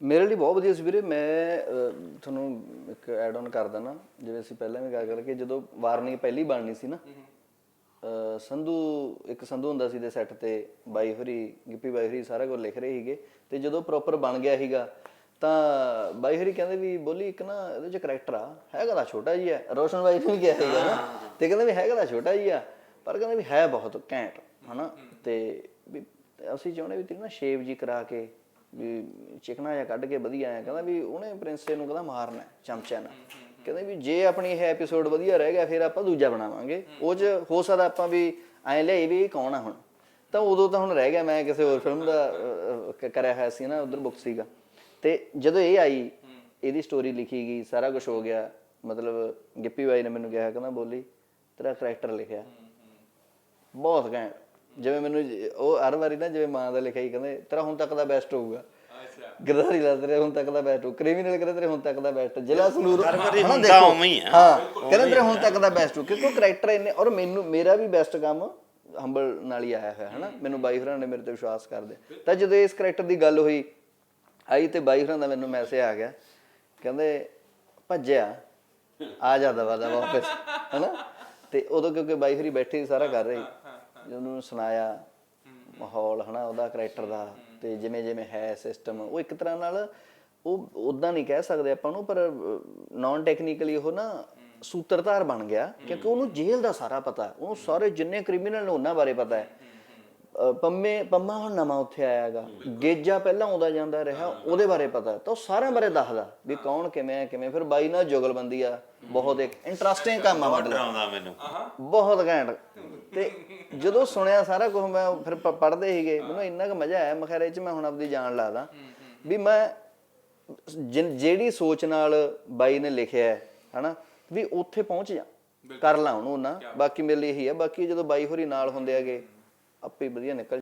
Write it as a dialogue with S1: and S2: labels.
S1: ਮੇਰੇ ਲਈ ਬਹੁਤ ਵਧੀਆ ਸੀ ਵੀਰੇ। ਮੈਂ ਤੁਹਾਨੂੰ ਇੱਕ ਐਡ ਆਨ ਕਰ ਦਣਾ ਜਿਵੇਂ ਅਸੀਂ ਪਹਿਲਾਂ ਵੀ ਗੱਲ ਕਰਕੇ ਜਦੋਂ ਵਾਰਨਿੰਗ ਪਹਿਲੀ ਬਣਨੀ ਸੀ ਨਾ ਸੰਧੂ ਇੱਕ ਸੰਧੂ ਹੁੰਦਾ ਸੀ ਦੇ ਸੈੱਟ ਤੇ ਬਾਈ ਹਰੀ ਗਿੱਪੀ ਬਾਈ ਹਰੀ ਸਾਰਾ ਕੁਝ ਲਿਖ ਰਹੇ ਸੀਗੇ। ਤੇ ਜਦੋਂ ਪ੍ਰੋਪਰ ਬਣ ਗਿਆ ਸੀਗਾ ਤਾਂ ਬਾਈ ਹਰੀ ਕਹਿੰਦੇ ਵੀ ਬੋਲੀ ਇੱਕ ਨਾ ਇਹਦੇ ਚ ਕਰੈਕਟਰ ਆ ਹੈਗਾ ਤਾਂ ਛੋਟਾ ਜੀ ਆ ਰੋਸ਼ਨ ਬਾਈ ਨੇ ਵੀ ਕਿਹਾ ਸੀਗਾ ਨਾ। ਤੇ ਕਹਿੰਦੇ ਵੀ ਹੈਗਾ ਤਾਂ ਛੋਟਾ ਜੀ ਆ ਪਰ ਕਹਿੰਦੇ ਵੀ ਹੈ ਬਹੁਤ ਘੈਂਟ ਹਨਾ? ਤੇ ਵੀ ਅਸੀਂ ਚਾਹੁੰਦੇ ਵੀ ਤੇਰੀ ਨਾ ਸ਼ੇਵ ਜੀ ਕਰਾ ਕੇ ਵੀ ਚਿਕਨਾ ਜਿਹਾ ਕੱਢ ਕੇ ਵਧੀਆ ਆ ਕਹਿੰਦਾ ਵੀ ਉਹਨੇ ਪ੍ਰਿੰਸੇ ਨੂੰ ਕਹਿੰਦਾ ਮਾਰਨਾ ਚਮਚਾ ਨਾਲ। ਕਹਿੰਦੇ ਵੀ ਜੇ ਆਪਣੀ ਇਹ ਐਪੀਸੋਡ ਵਧੀਆ ਰਹਿ ਗਿਆ ਫਿਰ ਆਪਾਂ ਦੂਜਾ ਬਣਾਵਾਂਗੇ। ਉਹ ਚ ਹੋ ਸਕਦਾ ਆਪਾਂ ਵੀ ਐਂ ਲਿਆਈ ਵੀ ਕੌਣ ਆ ਹੁਣ? ਤਾਂ ਉਦੋਂ ਤਾਂ ਹੁਣ ਰਹਿ ਗਿਆ ਮੈਂ ਕਿਸੇ ਹੋਰ ਫਿਲਮ ਦਾ ਕਰਿਆ ਹੋਇਆ ਸੀ ਨਾ ਉਧਰ ਬੁੱਕ ਸੀਗਾ। ਤੇ ਜਦੋਂ ਇਹ ਆਈ ਇਹਦੀ ਸਟੋਰੀ ਲਿਖੀ ਗਈ ਸਾਰਾ ਕੁਝ ਹੋ ਗਿਆ। ਮਤਲਬ ਗਿੱਪੀ ਬਾਈ ਨੇ ਮੈਨੂੰ ਕਿਹਾ ਕਹਿੰਦਾ ਬੋਲੀ ਤੇਰਾ ਕਰੈਕਟਰ ਲਿਖਿਆ। ਬਹੁਤ ਘੈਂਟ। ਜਿਵੇਂ ਮੈਨੂੰ ਜ- ਉਹ ਹਰ ਵਾਰੀ ਨਾ ਜਿਵੇਂ ਮਾਂ ਦਾ ਲਿਖਿਆ ਹੀ ਕਹਿੰਦੇ ਤੇਰਾ ਹੁਣ ਤੱਕ ਦਾ ਬੈਸਟ ਹੋਊਗਾ।
S2: ਅੱਛਾ।
S1: ਗਿਰਦਾਰੀ ਲਾ ਤੇਰੇ ਹੁਣ ਤੱਕ ਦਾ ਬੈਸਟ ਹੋ ਕ੍ਰਿਮੀਨਲ ਕਰੇ ਤੇਰੇ ਹੁਣ ਤੱਕ ਦਾ ਬੈਸਟ ਜ਼ਿਲ੍ਹਾ ਸੰਗਰੂਰ
S3: ਹਰ ਵਾਰੀ
S1: ਹਨਾ
S3: ਹੁੰਦਾ
S1: ਦੇਖੋ,
S3: ਉਵੇਂ ਹੀ ਆ।
S1: ਹਾਂ ਕਹਿੰਦੇ ਤੇਰੇ ਹੁਣ ਤੱਕ ਦਾ ਬੈਸਟ ਹੋ ਕਿਉਂਕਿ ਕਰੈਕਟਰ ਇੰਨੇ ਔਰ ਮੈਨੂੰ ਮੇਰਾ ਵੀ ਬੈਸਟ ਕੰਮ ਹੰਬਲ ਨਾਲ ਹੀ ਆਇਆ ਹੋਇਆ ਹਨਾ। ਮੈਨੂੰ ਬਾਈ ਹੋਰਾਂ ਨੇ ਮੇਰੇ ਤੇ ਵਿਸ਼ਵਾਸ ਕਰਦੇ। ਤਾਂ ਜਦੋਂ ਇਸ ਕਰੈਕਟਰ ਦੀ ਗੱਲ ਹੋਈ ਆਈ ਤੇ ਬਾਈ ਹੋਰਾਂ ਦਾ ਮੈਨੂੰ ਮੈਸੇਜ ਆ ਗਿਆ। ਕਹਿੰਦੇ ਭੱਜਿਆ। ਆ ਜਾ ਦਵਾ ਦਵਾ ਵਾਪਸ ਹਨਾ। ਤੇ ਉਦੋਂ ਕਿਉਂਕਿ ਬਾਈ ਹੋਰੀ ਬੈਠੇ ਸੀ ਸਾਰਾ ਕਰ ਰਹੇ ਉਹਨੂੰ ਸੁਣਾਇਆ ਮਾਹੌਲ ਹਨਾ ਉਹਦਾ ਕਰੈਕਟਰ ਦਾ ਤੇ ਜਿਵੇਂ ਜਿਵੇਂ ਹੈ ਸਿਸਟਮ ਉਹ ਇੱਕ ਤਰ੍ਹਾਂ ਨਾਲ ਉਹ ਉਦਾਂ ਨਹੀਂ ਕਹਿ ਸਕਦੇ ਆਪਾਂ ਨੂੰ ਪਰ ਨਾਨ ਟੈਕਨੀਕਲੀ ਉਹ ਨਾ ਸੂਤਰਧਾਰ ਬਣ ਗਿਆ ਕਿਉਂਕਿ ਉਹਨੂੰ ਜੇਲ੍ਹ ਦਾ ਸਾਰਾ ਪਤਾ ਉਹਨੂੰ ਸਾਰੇ ਜਿੰਨੇ ਕ੍ਰਿਮੀਨਲ ਨੇ ਉਹਨਾਂ ਬਾਰੇ ਪਤਾ ਹੈ। ਪੰਮੇ ਪੰਮਾ ਹੁਣ ਨਵਾਂ ਉੱਥੇ ਆਇਆਗਾ ਗੇਜਾ ਪਹਿਲਾਂ ਆਉਂਦਾ ਜਾਂਦਾ ਰਿਹਾ ਉਹਦੇ ਬਾਰੇ ਪਤਾ ਤਾਂ ਉਹ ਸਾਰਿਆਂ ਬਾਰੇ ਦੱਸਦਾ ਵੀ ਕੌਣ ਕਿਵੇਂ ਹੈ ਕਿਵੇਂ ਫਿਰ ਬਾਈ ਨਾਲ ਜੁਗਲਬੰਦੀ ਆ ਬਹੁਤ ਇੱਕ ਇੰਟਰਸਟਿੰਗ ਕੰਮ ਆ ਮਤਲਬ। ਬਹੁਤ ਘੈਂਟ। ਤੇ ਜਦੋਂ ਸੁਣਿਆ ਸਾਰਾ ਕੁਝ ਮੈਂ ਫਿਰ ਪੜਦੇ ਸੀਗੇ। ਮੈਨੂੰ ਇੰਨਾ ਕੁ ਮਜ਼ਾ ਆਇਆ। ਮੈਂ ਖੈਰ ਇਹ ਚ ਮੈਂ ਹੁਣ ਆਪਦੀ ਜਾਨ ਲਾਦਾ ਵੀ ਮੈਂ ਜਿਹੜੀ ਸੋਚ ਨਾਲ ਬਾਈ ਨੇ ਲਿਖਿਆ ਹੈ ਹਨਾ ਵੀ ਉੱਥੇ ਪਹੁੰਚ ਜਾ। ਕਰ ਲਾ ਉਹਨੂੰ। ਨਾ ਬਾਕੀ ਮੇਰੇ ਲਈ ਇਹੀ ਹੈ ਬਾਕੀ ਜਦੋਂ ਬਾਈ ਹੋਰੀ ਨਾਲ ਹੁੰਦੇ ਆਗੇ ਆਪੇ ਵਧੀਆ ਨਿਕਲ